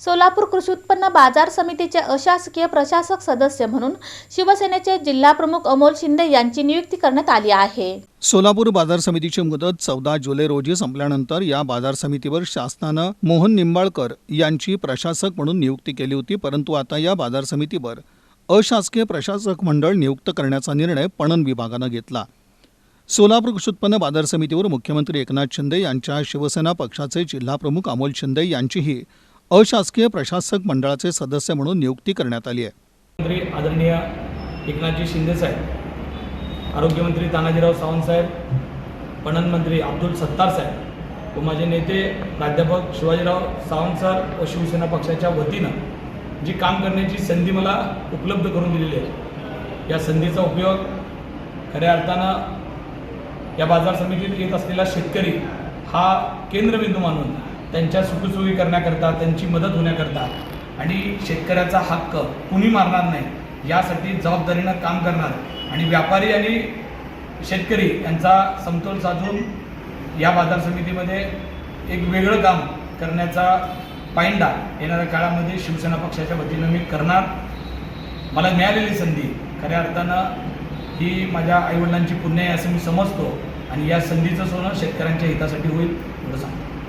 सोलापूर कृषी उत्पन्न बाजार समितीचे अशासकीय प्रशासक सदस्य म्हणून शिवसेनेचे जिल्हाप्रमुख अमोल शिंदे यांची नियुक्ती करण्यात आली आहे. सोलापूर बाजार समितीची मुदत चौदा जुलै रोजी संपल्यानंतर या बाजार समितीवर शासनानं मोहन निंबाळकर यांची प्रशासक म्हणून नियुक्ती केली होती परंतु आता या बाजार समितीवर अशासकीय प्रशासक मंडळ नियुक्त करण्याचा निर्णय पणन विभागानं घेतला. सोलापूर कृषी उत्पन्न बाजार समितीवर मुख्यमंत्री एकनाथ शिंदे यांच्या शिवसेना पक्षाचे जिल्हाप्रमुख अमोल शिंदे यांचीही अशासकीय प्रशासक मंडळाचे सदस्य म्हणून नियुक्ती करण्यात आली आहे. मंत्री आदरणीय एकनाथजी शिंदेसाहेब आरोग्यमंत्री तानाजीराव सावंत साहेब पणन मंत्री अब्दुल सत्तार साहेब व माझे नेते प्राध्यापक शिवाजीराव सावंत सर व शिवसेना पक्षाच्या वतीनं जी काम करण्याची संधी मला उपलब्ध करून दिलेली आहे या संधीचा उपयोग खऱ्या अर्थानं या बाजार समितीत येत असलेला शेतकरी हा केंद्रबिंदू मानून त्यांच्या सुखसोयी करण्याकरता त्यांची मदत होण्याकरता. आणि शेतकऱ्याचा हक्क कुणी मारणार नाही यासाठी जबाबदारीनं काम करणार. आणि व्यापारी आणि शेतकरी यांचा समतोल साधून या बाजार समितीमध्ये एक वेगळं काम करण्याचा पायंडा येणाऱ्या काळामध्ये शिवसेना पक्षाच्या वतीनं मी करणार. मला मिळालेली संधी खऱ्या अर्थानं ही माझ्या आईवडिलांची पुण्य आहे असं मी समजतो. आणि या संधीचं सोनं शेतकऱ्यांच्या हितासाठी होईल एवढं सांगतो.